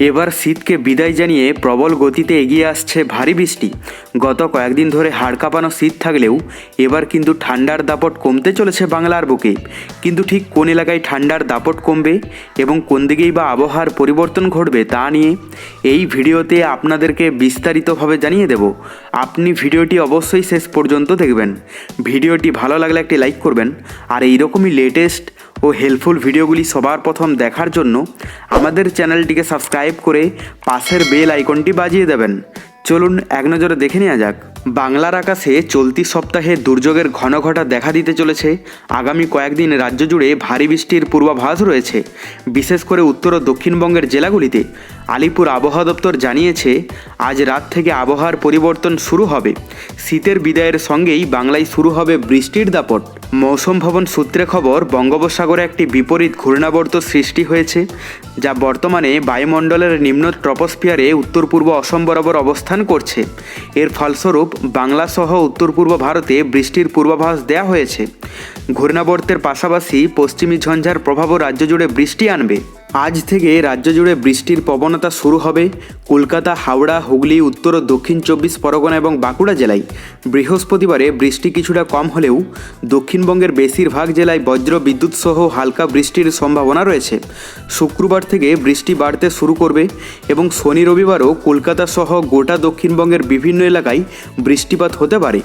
এবার শীতকে বিদায় জানিয়ে প্রবল গতিতে এগিয়ে আসছে ভারী বৃষ্টি। গত কয়েকদিন ধরে হাড় কাঁপানো শীত থাকলেও এবার কিন্তু ঠান্ডার দাপট কমতে চলেছে বাংলার বুকে। কিন্তু ঠিক কোন এলাকায় ঠান্ডার দাপট কমবে এবং কোন দিকেই বা আবহাওয়ার পরিবর্তন ঘটবে তা নিয়ে এই ভিডিওতে আপনাদেরকে বিস্তারিতভাবে জানিয়ে দেব। আপনি ভিডিওটি অবশ্যই শেষ পর্যন্ত দেখবেন। ভিডিওটি ভালো লাগলে একটি লাইক করবেন। আর এইরকমই লেটেস্ট ও হেল্পফুল ভিডিওগুলি সবার প্রথম দেখার জন্য আমাদের চ্যানেলটিকে সাবস্ক্রাইব করে পাশের বেল আইকনটি বাজিয়ে দেবেন। চলুন এক নজরে দেখে নেওয়া যাক। বাংলার আকাশে চলতি সপ্তাহে দুর্যোগের ঘন ঘটা দেখা দিতে চলেছে। আগামী কয়েকদিন রাজ্য জুড়ে ভারী বৃষ্টির পূর্বাভাস রয়েছে। বিশেষ করে উত্তর ও দক্ষিণবঙ্গের জেলাগুলিতে। আলিপুর আবহাওয়া দপ্তর জানিয়েছে, আজ রাত থেকে আবহাওয়ার পরিবর্তন শুরু হবে। শীতের বিদায়ের সঙ্গেই বাংলায় শুরু হবে বৃষ্টির দাপট। মৌসুম ভবন সূত্রে খবর, বঙ্গোপসাগরে একটি বিপরীত ঘূর্ণাবর্ত সৃষ্টি হয়েছে, যা বর্তমানে বায়ুমণ্ডলের নিম্ন ট্রপোস্ফিয়ারে উত্তর পূর্ব অসম বরাবর অবস্থান করছে। এর ফলস্বরূপ বাংলা সহ উত্তর পূর্ব ভারতে বৃষ্টির পূর্বাভাস দেওয়া হয়েছে। ঘূর্ণাবর্তের পাশাপাশি পশ্চিমী ঝঞ্ঝার প্রভাবও রাজ্য জুড়ে বৃষ্টি আনবে। আজ থেকে রাজ্য জুড়ে বৃষ্টির প্রবণতা শুরু হবে। কলকাতা, হাওড়া, হুগলি, উত্তর ও দক্ষিণ চব্বিশ পরগনা এবং বাঁকুড়া জেলায়। বৃহস্পতিবারে বৃষ্টি কিছুটা কম হলেও দক্ষিণবঙ্গের বেশিরভাগ জেলায় বজ্র বিদ্যুৎ সহ হালকা বৃষ্টির সম্ভাবনা রয়েছে। শুক্রবার থেকে বৃষ্টি বাড়তে শুরু করবে এবং শনি রবিবারও কলকাতা সহ গোটা দক্ষিণবঙ্গের বিভিন্ন এলাকায় বৃষ্টিপাত হতে পারে।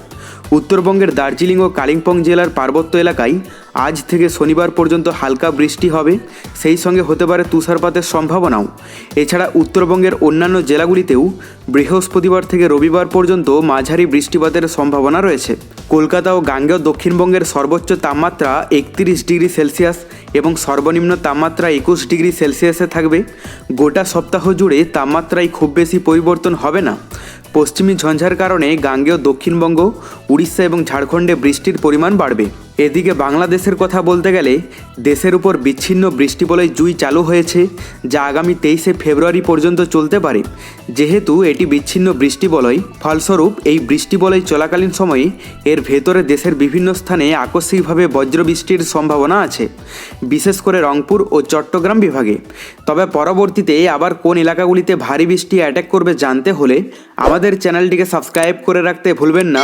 উত্তরবঙ্গের দার্জিলিং ও কালিম্পং জেলার পার্বত্য এলাকায় আজ থেকে শনিবার পর্যন্ত হালকা বৃষ্টি হবে। সেই সঙ্গে হতে পারে তুষারপাতের সম্ভাবনাও। এছাড়া উত্তরবঙ্গের অন্যান্য জেলাগুলিতেও বৃহস্পতিবার থেকে রবিবার পর্যন্ত মাঝারি বৃষ্টিপাতের সম্ভাবনা রয়েছে। কলকাতা ও গাঙ্গেয় দক্ষিণবঙ্গের সর্বোচ্চ তাপমাত্রা একত্রিশ ডিগ্রি সেলসিয়াস এবং সর্বনিম্ন তাপমাত্রা একুশ ডিগ্রি সেলসিয়াসে থাকবে। গোটা সপ্তাহ জুড়ে তাপমাত্রায় খুব বেশি পরিবর্তন হবে না। পশ্চিমী ঝঞ্ঝার কারণে গাঙ্গেয় দক্ষিণবঙ্গ উড়িষ্যা এবং ঝাড়খণ্ডে বৃষ্টির পরিমাণ বাড়বে। এদিকে বাংলাদেশের কথা বলতে গেলে দেশের উপর বিচ্ছিন্ন বৃষ্টি বৃষ্টিবলয় জুই চালু হয়েছে, যা আগামী তেইশে ফেব্রুয়ারি পর্যন্ত চলতে পারে। যেহেতু এটি বিচ্ছিন্ন বৃষ্টিবলয় ফলস্বরূপ এই বৃষ্টিবলয় চলাকালীন সময়ে এর ভেতরে দেশের বিভিন্ন স্থানে আকস্মিকভাবে বজ্রবৃষ্টির সম্ভাবনা আছে, বিশেষ করে রংপুর ও চট্টগ্রাম বিভাগে। তবে পরবর্তীতে আবার কোন এলাকাগুলিতে ভারী বৃষ্টি অ্যাটাক করবে জানতে হলে আমাদের চ্যানেলটিকে সাবস্ক্রাইব করে রাখতে ভুলবেন না।